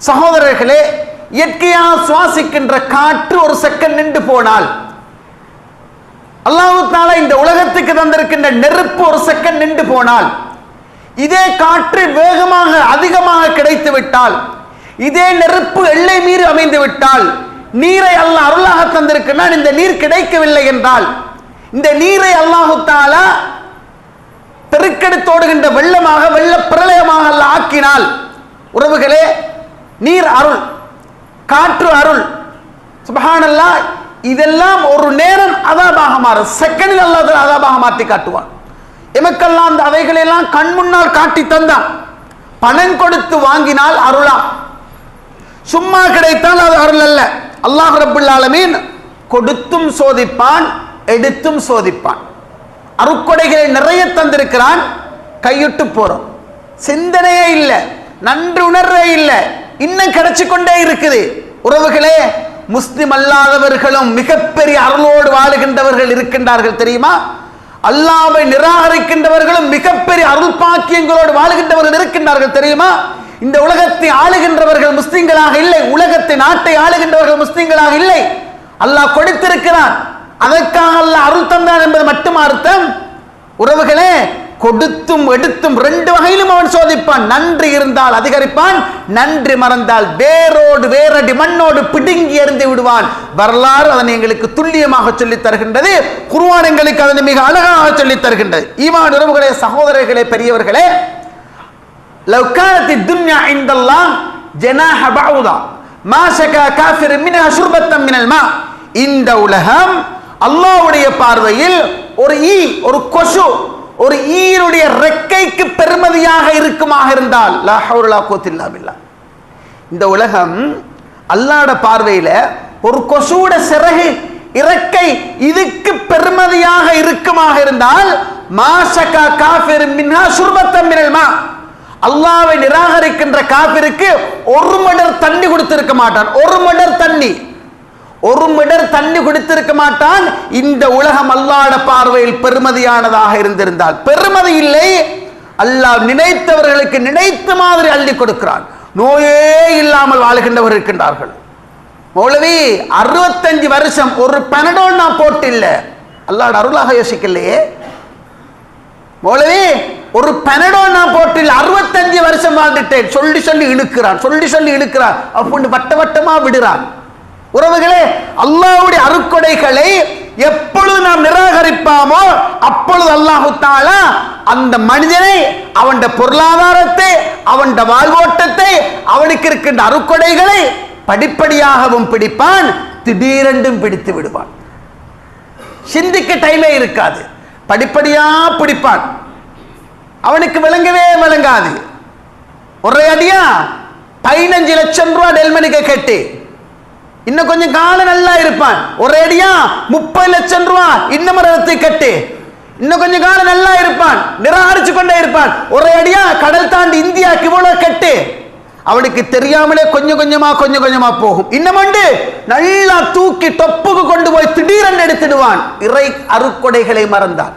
சகோதரர்களே இயற்கையாக சுவாசிக்கின்ற காற்று ஒரு செகண்ட் நின்று போனால் அல்லாஹு தாலா இந்த உலகத்துக்கு தந்திருக்கின்ற நெருப்பு ஒரு செகண்ட் நின்று போனால் இதே காற்று வேகமாக அதிகமாக கிடைத்து விட்டால் இதே நெருப்பு எல்லை மீறி அமைந்து விட்டால் நீரை அல்லாஹ் அருளாக தந்திருக்கிறான். இந்த நீர் கிடைக்கவில்லை என்றால் இந்த நீரை அல்லாஹு தாலா பெருக்கெடுத்தோடுகின்ற வெள்ளமாக வெள்ள பிரளயமாக அல்ல ஆக்கினால் உறவுகளே நீர் அருள் காற்று அருள். சுபஹானல்லா இதெல்லாம் ஒரு நேரம் அதாபாக மாறும் செகண்டில் அல்லாத அதாபாக மாற்றி காட்டுவான். எமக்கெல்லாம் அந்த அவைகளெல்லாம் கண் முன்னால் காட்டி தந்தான். பணம் கொடுத்து வாங்கினால் அருளாம் சும்மா கிடைத்தால் அது அருள் அல்ல. அல்லாஹ் ரபுல்லாலமீன் கொடுத்தும் சோதிப்பான் எடுத்தும் சோதிப்பான். அருக்கொடைகளை நிறைய தந்திருக்கிறான் கையிட்டு போறோம். சிந்தனையே இல்லை நன்றி உணர்வே இல்லை. இன்னும் கிடைச்சு கொண்டே இருக்குது. உறவுகளே முஸ்லிம் அல்லாதவர்களும் மிகப்பெரிய அருளோடு வாழுகின்றவர்கள் இருக்கின்றார்கள் தெரியுமா? அல்லாவை நிராகரிக்கின்றவர்களும் மிகப்பெரிய அருள் பாக்கியங்களோடு வாழுகின்றவர்கள் இருக்கின்றார்கள் தெரியுமா? இந்த உலகத்தை ஆளுகின்றவர்கள் முஸ்லிம்களாக இல்லை உலகத்தை நாட்டை ஆளுகின்றவர்கள் முஸ்லிம்களாக இல்லை. அல்லாஹ் கொடுத்திருக்கிறான். அதற்காக அல்லாஹ் அருள் தந்தான் என்பது மட்டும் அர்த்தம்? உறவுகளே கொடுத்தும் எடுத்தும் ரெண்டு வகையிலும் அவன் சோதிப்பான். நன்றி இருந்தால் அதிகரிப்பான் நன்றி மறந்தால் வேரோடு வேரடி மண்ணோடு பிடுங்கி எறிந்து விடுவான். வரலாறு அதனை எங்களுக்கு துல்லியமாக சொல்லித் தருகின்றது. குருவான் எங்களுக்கு அதனை மிக அழகாக சொல்லித் தருகின்றது. ஈமான் உறவுகளே சகோதரர்களே பெரியவர்களே லவ்காலத்தி துன்யா இந்தல்லாம் ஜனாஹ பவுதா மாசகா காஃபிர் மினஹ சுர்பத்தம் மினல் இந்த உலகம் அல்லாஹ்வுடைய பார்வையில் ஒரு ஈ ஒரு கொசு ஒரு ஈருடைய ரெக்கைக்கு பெருமதியாக இருக்குமாக இருந்தால் லா ஹவுல இந்த உலகம் அல்லாட பார்வையில ஒரு கொசுவோட சிறகு இறக்கை இதுக்கு பெருமதியாக இருக்குமாக இருந்தால் மாசகா காஃபிர் மின்ஹா சுர்பத்தம் மினல்மா அல்லாவை நிராகரிக்கின்ற காபிருக்கு ஒரு மடர் தண்ணி கொடுத்திருக்க மாட்டான். ஒரு மடர் தண்ணி. ஒரு மிடர் தண்ணி குடித்திருக்க மாட்டான். இந்த உலகம் அல்லாட பார்வையில் பெருமதியானதாக இருந்திருந்தால். பெருமதி இல்லை. அல்லாஹ் நினைத்தவர்களுக்கு நினைத்த மாதிரி அள்ளி கொடுக்கிறான். நோயே இல்லாமல் வாழுகின்றவர் இருக்கின்றார்கள். மௌலவி அறுபத்தஞ்சு வருஷம் ஒரு பனடோல் நான் போட்டு இல்லை அல்லாட அருளாக யோசிக்கலையே. மௌலவி ஒரு பனடோல் நான் போட்டில் அறுபத்தஞ்சு வருஷம் வாழ்ந்துட்டேன். சொல்லி சொல்லி இழுக்கிறான். சொல்லி சொல்லி இழுக்கிறான். அப்படின்னு வட்ட வட்டமா விடுறான். உறவுகளே அல்லாவுடைய அருக்கொடைகளை எப்பொழுது நாம் நிராகரிப்பாமோ அப்பொழுது அல்லாஹு தாலா அந்த மனிதனை அவன் பொருளாதாரத்தை அவன் வாழ்வோட்டத்தை அவனுக்கு இருக்கின்ற அருக்கொடைகளை படிப்படியாகவும் பிடிப்பான் திடீரென்றும் பிடித்து விடுவான். சிந்திக்க டைமே இருக்காது. படிப்படியா பிடிப்பான். அவனுக்கு விளங்கவே விளங்காது. ஒரே அடியா பதினஞ்சு லட்சம் ரூபாய் நெல்மணிக்க கட்டி இன்னும் கொஞ்சம் காலம் நல்லா இருப்பான். ஒரே அடியா முப்பது லட்சம் ரூபா இன்னும் இடத்தை கட்டு. இன்னும் கொஞ்சம் காலம் நல்லா இருப்பான். நிராகரிச்சு கொண்டே இருப்பான். ஒரே அடியா கடல் தாண்டி இந்தியா இவ்வளவு கட்டு. அவனுக்கு தெரியாமலே கொஞ்சம் கொஞ்சமா கொஞ்சம் கொஞ்சமா போகும். இன்னமண்டு நல்லா தூக்கி தொப்புக்கு கொண்டு போய் திடீரென்று எடுத்துடுவான். இறை அருக்கொடைகளை மறந்தான்.